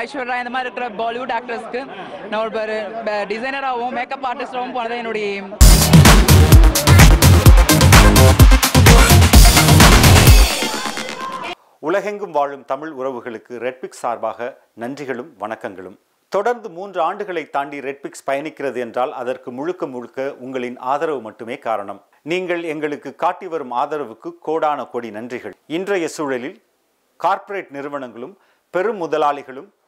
ஐஸ்வர்யா இந்த மாதிரி இருக்கிற பாலிவுட் ஆக்டர்ஸ்க்கு நான் ஒரு டிசைனராகவும் மேக்கப் ஆர்டிஸ்டாகவும் போனது என்னுடைய உலகெங்கும் வாழும் தமிழ் உறவுகளுக்கு ரெட்பிக்ஸ் சார்பாக நன்றிகளும் வணக்கங்களும். தொடர்ந்து மூன்று ஆண்டுகளை தாண்டி ரெட்பிக்ஸ் பயணிக்கிறது என்றால் அதற்கு முழுக்க முழுக்க உங்களின் ஆதரவு மட்டுமே காரணம். நீங்கள் எங்களுக்கு காட்டி வரும் ஆதரவுக்கு கோடான கோடி நன்றிகள். இன்றைய சூழலில் கார்ப்பரேட் நிறுவனங்களும் பெரும் முதலாளிகளும்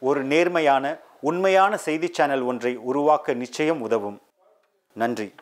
ஒரு நேர்மையான உண்மையான செய்தி சேனல் ஒன்றை உருவாக்க நிச்சயம் உதவும். நன்றி.